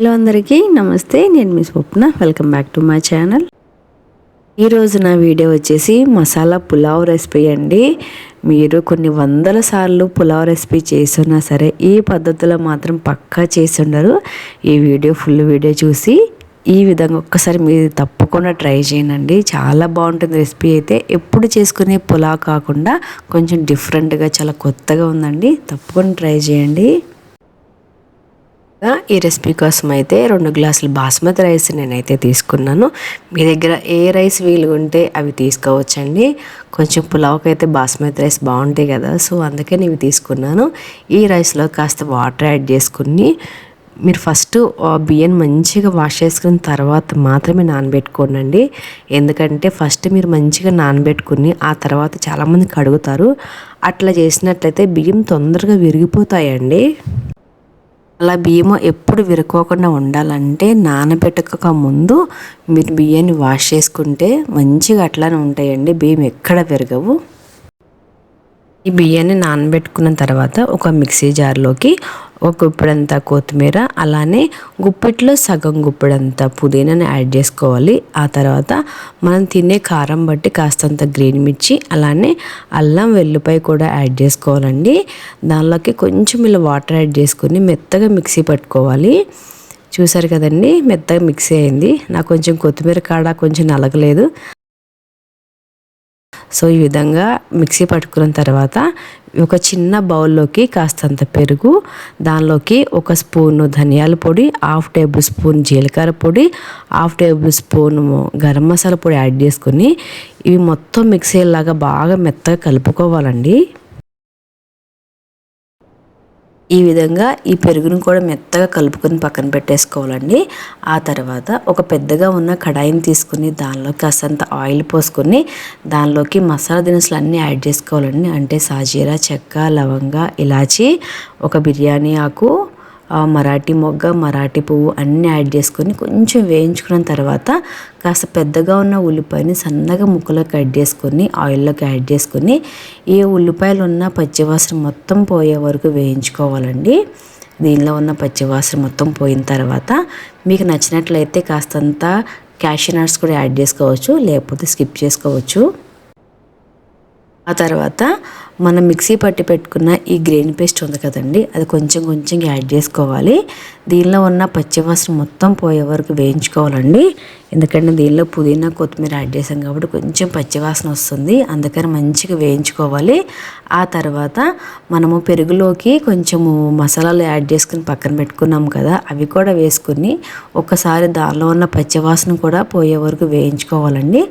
Hello అందరికీ నమస్తే నేను మీ Swapna. Welcome back to my channel ఈరోజు నా వీడియో వచ్చేసి మసాలా పులావ్ రెసిపీ అండి. మీరు కొన్ని వందల సార్లు పులావ్ రెసిపీ చేస్తున్నా సరే ఈ పద్ధతిలో మాత్రం పక్కా చేసి ఉండరు. ఈ వీడియో ఫుల్ వీడియో చూసి ఈ విధంగా ఒక్కసారి మీరు తప్పకుండా ట్రై చేయండి. చాలా బాగుంటుంది రెసిపీ అయితే. ఎప్పుడు చేసుకునే పులావ్ కాకుండా కొంచెం డిఫరెంట్గా చాలా కొత్తగా ఉందండి. తప్పకుండా ట్రై చేయండి. ఈ రెసిపీ కోసం అయితే రెండు గ్లాసులు బాస్మతి రైస్ నేనైతే తీసుకున్నాను. మీ దగ్గర ఏ రైస్ వీలుగా ఉంటే అవి తీసుకోవచ్చండి. కొంచెం పులావ్కి అయితే బాస్మతి రైస్ బాగుంటాయి కదా సో అందుకే ఇవి తీసుకున్నాను. ఈ రైస్లో కాస్త వాటర్ యాడ్ చేసుకుని మీరు ఫస్ట్ బియ్యం మంచిగా వాష్ చేసుకున్న తర్వాత మాత్రమే నానబెట్టుకోనండి. ఎందుకంటే ఫస్ట్ మీరు మంచిగా నానబెట్టుకుని ఆ తర్వాత చాలామంది కడుగుతారు. అట్లా చేసినట్లయితే బియ్యం తొందరగా విరిగిపోతాయండి. అలా బియ్యము ఎప్పుడు విరుకోకుండా ఉండాలంటే నానబెట్టక ముందు మీరు బియ్యాన్ని వాష్ చేసుకుంటే మంచిగా అట్లానే ఉంటాయండి. బియ్యం ఎక్కడ విరగవు. ఈ బియ్యాన్ని నానబెట్టుకున్న తర్వాత ఒక మిక్సీ జార్లోకి ఒక గుప్పెడంతా కొత్తిమీర అలానే గుప్పెట్లో సగం గుప్పెడంతా పుదీనాని యాడ్ చేసుకోవాలి. ఆ తర్వాత మనం తినే కారం బట్టి కాస్తంత గ్రీన్ మిర్చి అలానే అల్లం వెల్లుపై కూడా యాడ్ చేసుకోవాలండి. దానిలోకి కొంచెం ఇలా వాటర్ యాడ్ చేసుకుని మెత్తగా మిక్సీ పట్టుకోవాలి. చూసారు కదండి మెత్తగా మిక్సీ అయింది. నాకు కొంచెం కొత్తిమీర కాడ కొంచెం నలగలేదు. సో ఈ విధంగా మిక్సీ పట్టుకున్న తర్వాత ఒక చిన్న బౌల్లోకి కాస్తంత పెరుగు దానిలోకి ఒక స్పూను ధనియాల పొడి హాఫ్ టేబుల్ స్పూన్ జీలకర్ర పొడి half tablespoon garam masala పొడి యాడ్ చేసుకుని ఇవి మొత్తం మిక్సీ లాగా బాగా మెత్తగా కలుపుకోవాలండి. ఈ విధంగా ఈ పెరుగును కూడా మెత్తగా కలుపుకొని పక్కన పెట్టేసుకోవాలండి. ఆ తర్వాత ఒక పెద్దగా ఉన్న కడాయిని తీసుకుని దానిలో కాసంత ఆయిల్ పోసుకొని దానిలోకి మసాలా దినుసులు అన్నీ యాడ్ చేసుకోవాలండి. అంటే సాజీరా చెక్క లవంగ ఇలాచి ఒక బిర్యానీ ఆకు మరాఠీ మొగ్గ మరాఠీ పువ్వు అన్నీ యాడ్ చేసుకొని కొంచెం వేయించుకున్న తర్వాత కాస్త పెద్దగా ఉన్న ఉల్లిపాయని సన్నగా ముక్కలో కట్ చేసుకొని ఆయిల్లోకి యాడ్ చేసుకొని ఈ ఉల్లిపాయలు ఉన్న పచ్చివాసన మొత్తం పోయే వరకు వేయించుకోవాలండి. దీనిలో ఉన్న పచ్చివాసన మొత్తం పోయిన తర్వాత మీకు నచ్చినట్లయితే కాస్తంత క్యాషూ నట్స్ కూడా యాడ్ చేసుకోవచ్చు లేకపోతే స్కిప్ చేసుకోవచ్చు. ఆ తర్వాత మనం మిక్సీ పట్టి పెట్టుకున్న ఈ గ్రెయిన్ పేస్ట్ ఉంది కదండి అది కొంచెం కొంచెం యాడ్ చేసుకోవాలి. దీనిలో ఉన్న పచ్చివాసన మొత్తం పోయే వరకు వేయించుకోవాలండి. ఎందుకంటే దీనిలో పుదీనా కొత్తిమీర యాడ్ చేసాం కాబట్టి కొంచెం పచ్చివాసన వస్తుంది. అందుకని మంచిగా వేయించుకోవాలి. ఆ తర్వాత మనము పెరుగులోకి కొంచెము మసాలాలు యాడ్ చేసుకుని పక్కన పెట్టుకున్నాం కదా అవి కూడా వేసుకుని ఒకసారి దానిలో ఉన్న పచ్చివాసన కూడా పోయే వరకు వేయించుకోవాలండి.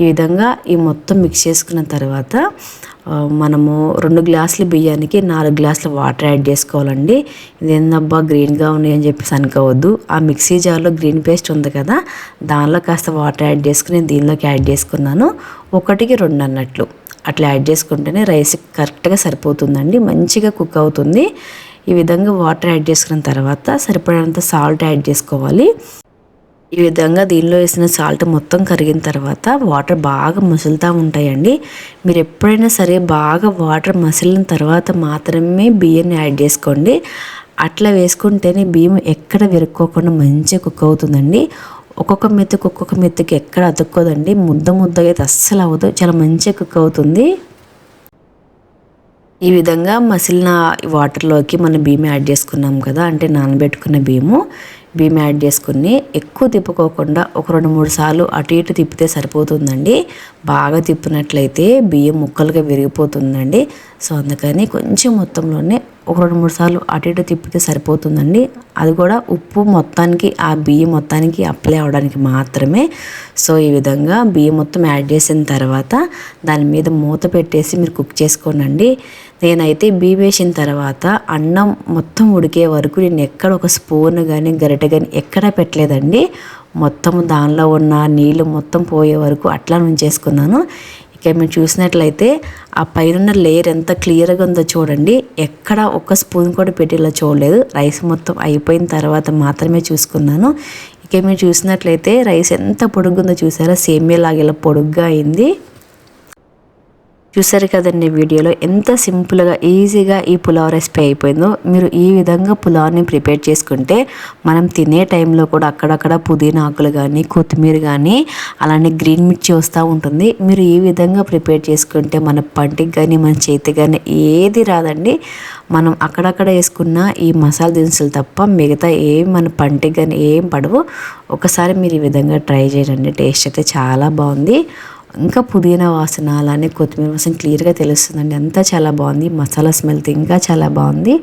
ఈ విధంగా ఈ మొత్తం మిక్స్ చేసుకున్న తర్వాత మనము రెండు గ్లాసుల బియ్యానికి నాలుగు గ్లాసుల వాటర్ యాడ్ చేసుకోవాలండి. ఇదేందబ్బా గ్రీన్గా ఉన్నాయని చెప్పేసి అనుకోవద్దు. ఆ మిక్సీ జార్లో గ్రీన్ పేస్ట్ ఉంది కదా దానిలో కాస్త వాటర్ యాడ్ చేసుకుని దీనిలోకి యాడ్ చేసుకున్నాను. ఒకటికి రెండు అన్నట్లు. అట్లా యాడ్ చేసుకుంటేనే రైస్ కరెక్ట్గా సరిపోతుందండి. మంచిగా కుక్ అవుతుంది. ఈ విధంగా వాటర్ యాడ్ చేసుకున్న తర్వాత సరిపడినంత సాల్ట్ యాడ్ చేసుకోవాలి. ఈ విధంగా దీనిలో వేసిన సాల్ట్ మొత్తం కరిగిన తర్వాత వాటర్ బాగా మసులుతూ ఉంటాయండి. మీరు ఎప్పుడైనా సరే బాగా వాటర్ మసిలిన తర్వాత మాత్రమే బియ్యాన్ని యాడ్ చేసుకోండి. అట్లా వేసుకుంటేనే బియ్యం ఎక్కడ విరుక్కోకుండా మంచిగా కుక్ అవుతుందండి. ఒక్కొక్క మెతుకు ఒక్కొక్క మెతుకు ఎక్కడ అతుక్కోదండి. ముద్ద ముద్దగా అయితే అస్సలు అవ్వదు. చాలా మంచిగా కుక్ అవుతుంది. ఈ విధంగా మసిలిన వాటర్లోకి మనం బియ్యం యాడ్ చేసుకున్నాం కదా అంటే నానబెట్టుకున్న బియ్యము. బియ్యం యాడ్ చేసుకుని ఎక్కువ తిప్పుకోకుండా ఒక రెండు మూడు సార్లు అటు ఇటు తిప్పితే సరిపోతుందండి. బాగా తిప్పినట్లయితే బియ్యం ముక్కలుగా విరిగిపోతుందండి. సో అందుకని కొంచెం మొత్తంలోనే ఒక రెండు మూడు సార్లు అటు ఇటు తిప్పితే సరిపోతుందండి. అది కూడా ఉప్పు మొత్తానికి ఆ బియ్యం మొత్తానికి అప్లై అవడానికి మాత్రమే. సో ఈ విధంగా బియ్యం మొత్తం యాడ్ చేసిన తర్వాత దాని మీద మూత పెట్టేసి మీరు కుక్ చేసుకోనండి. నేనైతే బియ్యం వేసిన తర్వాత అన్నం మొత్తం ఉడికే వరకు నేను ఎక్కడ ఒక స్పూన్ కానీ గరిటె కానీ ఎక్కడ పెట్టలేదండి. మొత్తం దానిలో ఉన్న నీళ్ళు మొత్తం పోయే వరకు అట్లా ఉంచేసుకున్నాను ఇక మీరు చూసినట్లయితే ఆ పైన లేయర్ ఎంత క్లియర్గా ఉందో చూడండి. ఎక్కడ ఒక్క స్పూన్ కూడా పెట్టి ఇలా చూడలేదు. రైస్ మొత్తం అయిపోయిన తర్వాత మాత్రమే చూసుకున్నాను. ఇక మీరు చూసినట్లయితే రైస్ ఎంత పొడుగుందో చూసారా? సేమియా లాగా ఇలా పొడుగ్గా అయింది. చూసారు కదండి వీడియోలో ఎంత సింపుల్గా ఈజీగా ఈ పులావ్ రెసిపీ అయిపోయిందో. మీరు ఈ విధంగా పులావ్ని ప్రిపేర్ చేసుకుంటే మనం తినే టైంలో కూడా అక్కడక్కడ పుదీనా ఆకులు కానీ కొత్తిమీర కానీ అలానే గ్రీన్ మిర్చి వస్తూ ఉంటుంది. మీరు ఈ విధంగా ప్రిపేర్ చేసుకుంటే మన పంటికి కానీ మన చేతికి కానీ ఏది రాదండి. మనం అక్కడక్కడ వేసుకున్న ఈ మసాలా దినుసులు తప్ప మిగతా ఏం మన పంటికి కానీ ఏం పడవు. ఒకసారి మీరు ఈ విధంగా ట్రై చేయండి. టేస్ట్ అయితే చాలా బాగుంది. ఇంకా పుదీనా వాసన అలానే కొత్తిమీర వాసన క్లియర్గా తెలుస్తుందండి. అంతా చాలా బాగుంది. మసాలా స్మెల్ ఇంకా చాలా బాగుంది.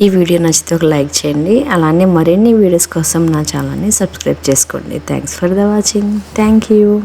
ఈ వీడియో నచ్చితే ఒక లైక్ చేయండి. అలానే మరిన్ని వీడియోస్ కోసం నా ఛానల్ని సబ్స్క్రైబ్ చేసుకోండి. Thanks for the watching thank you